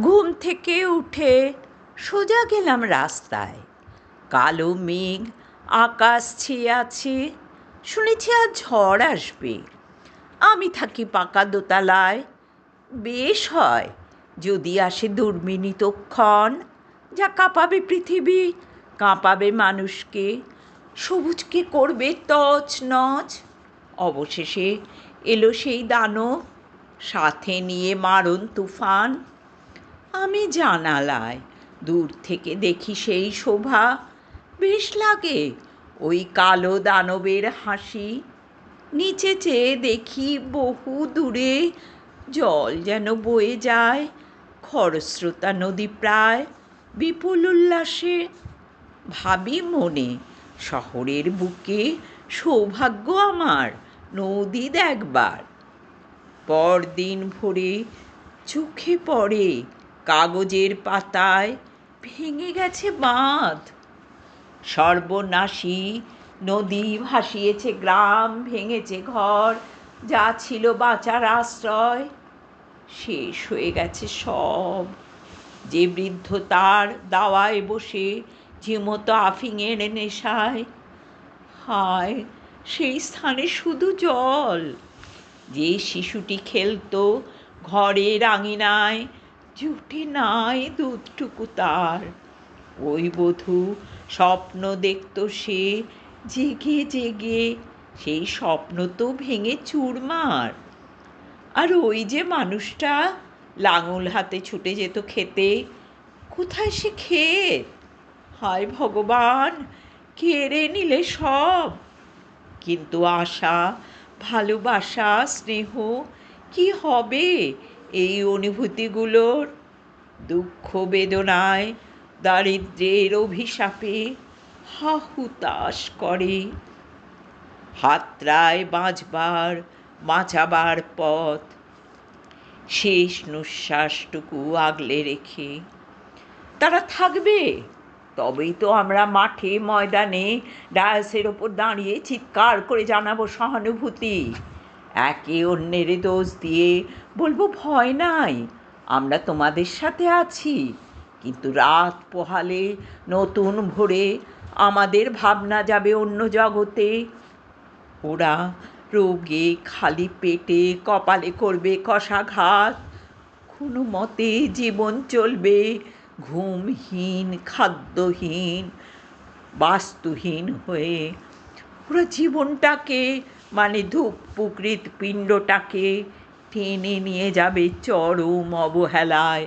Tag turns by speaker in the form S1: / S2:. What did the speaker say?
S1: ঘুম থেকে উঠে সোজা গেলাম রাস্তায়। কালো মেঘ, আকাশ ছেয়ে আছে, শুনেছি আর ঝড় আসবে। আমি থাকি পাকা দোতলায়, বেশ হয় যদি আসে দুর্বিনীতক্ষণ যা কাঁপাবে পৃথিবী, কাঁপাবে মানুষকে সবুজকে করবে তছ নচ অবশেষে এলো সেই দানব, সাথে নিয়ে মারণ তুফান। আমি জানালায়। দূর থেকে দেখি সেই শোভা। বেশ লাগে ওই কালো দানবের হাসি। নিচে চেয়ে দেখি বহু দূরে জল যেন বয়ে যায়। খরস্রোতা নদী প্রায় বিপুল উল্লাসে। ভাবি মনে, শহরের বুকে সৌভাগ্য আমার, নদী দেখবার। পরদিন ভোরে চোখে পড়ে কাগজের পাতায় ভেঙে গেছে বাঁধ। সর্বনাশী নদী ভাসিয়েছে, গ্রাম ভেঙেছে ঘর, যা ছিল বাঁচার আশ্রয়, শেষ হয়ে গেছে সব। যে বৃদ্ধ তার দাওয়ায় বসে ঝিমতো আফিংয়ের নেশায়, হায়, সেই স্থানে শুধু জল। যে শিশুটি খেলতো ঘরের আঙিনায় জুটে নাই দুধটুকু তার। ওই বধূ স্বপ্ন দেখত সে, জেগে জেগে সেই স্বপ্ন তো ভেঙে চুরমার। আর ওই যে মানুষটা লাঙল হাতে ছুটে যেত খেতে, কোথায় সে ক্ষেত? হায় ভগবান কেড়ে নিলে সব? কিন্তু আশা, ভালোবাসা, স্নেহ, কি হবে? এই অনুভূতিগুলোর দুঃখ বেদনায়, দারিদ্রের অভিশাপে হাহুতাশ করে। হাতরায় বাঁচবার, বাঁচাবার পথ। শেষ নিঃশ্বাসটুকু আগলে রেখে। তারা থাকবে। তবেই তো আমরা মাঠে ময়দানে ডায়াসের ওপর দাঁড়িয়ে চিৎকার করে জানাব সহানুভূতি। একে অন্যের দোষ দিয়ে বলব ভয় নাই। আমরা তোমাদের সাথে আছি। কিন্তু রাত পোহালে নতুন ভোরে আমাদের ভাবনা যাবে অন্য জগতে। ওরা রোগে খালি পেটে, কপালে করবে কষাঘাত। কোনো মতে জীবন চলবে ঘুমহীন, খাদ্যহীন, বাস্তুহীন হয়ে ওরা জীবনটাকে মানে ধূপ পুকৃত পিণ্ডটাকে টেনে নিয়ে যাবে চরম অবহেলায়।